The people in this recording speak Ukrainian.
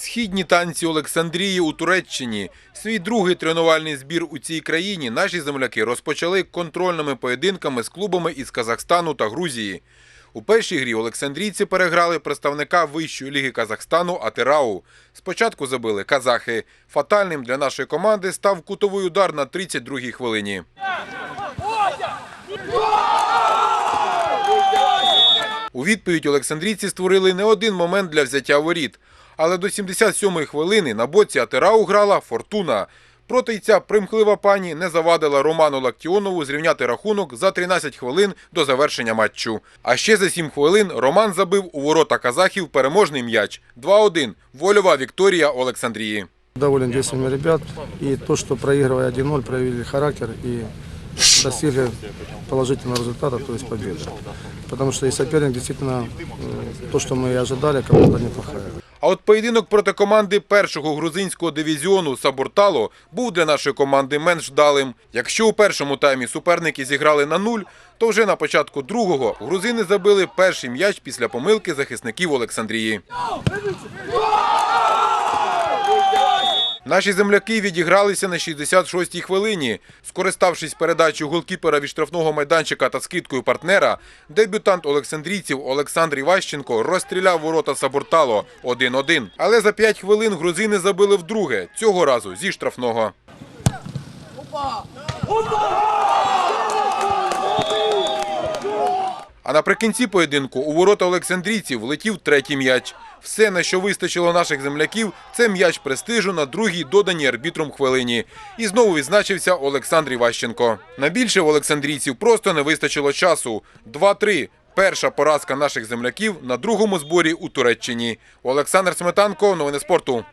Східні танці Олександрії у Туреччині. Свій другий тренувальний збір у цій країні наші земляки розпочали контрольними поєдинками з клубами із Казахстану та Грузії. У першій грі Олександрійці переграли представника Вищої ліги Казахстану Атирау. Спочатку забили казахи. Фатальним для нашої команди став кутовий удар на 32-й хвилині. У відповідь Олександрійці створили не один момент для взяття воріт. Але до 77-ї хвилини на боці Атирау грала Фортуна. Проте й ця примхлива пані не завадила Роману Лактіонову зрівняти рахунок за 13 хвилин до завершення матчу. А ще за 7 хвилин Роман забив у ворота казахів переможний м'яч. 2-1. Вольова Вікторія Олександрії. Доволен действиями ребят. И то, что проигрывая 1-0, проявили характер и достигли положительного результата, то есть победы. Потому что и соперник действительно, э, то, что мы и ожидали, команда неплохая. А от поєдинок проти команди першого грузинського дивізіону Сабуртало був для нашої команди менш вдалим. Якщо у першому таймі суперники зіграли на нуль, то вже на початку другого грузини забили перший м'яч після помилки захисників Олександрії. Наші земляки відігралися на 66-й хвилині. Скориставшись передачею голкіпера від штрафного майданчика та скидкою партнера, дебютант олександрійців Олександр Іващенко розстріляв ворота Сабуртало 1-1. Але за 5 хвилин грузини забили вдруге, цього разу зі штрафного. А наприкінці поєдинку у ворота олександрійців влетів третій м'яч. Все, на що вистачило наших земляків, це м'яч престижу на другій доданій арбітром хвилині. І знову відзначився Олександр Іващенко. На більше в олександрійців просто не вистачило часу. 2-3. Перша поразка наших земляків на другому зборі у Туреччині. Олександр Сметанко, новини спорту.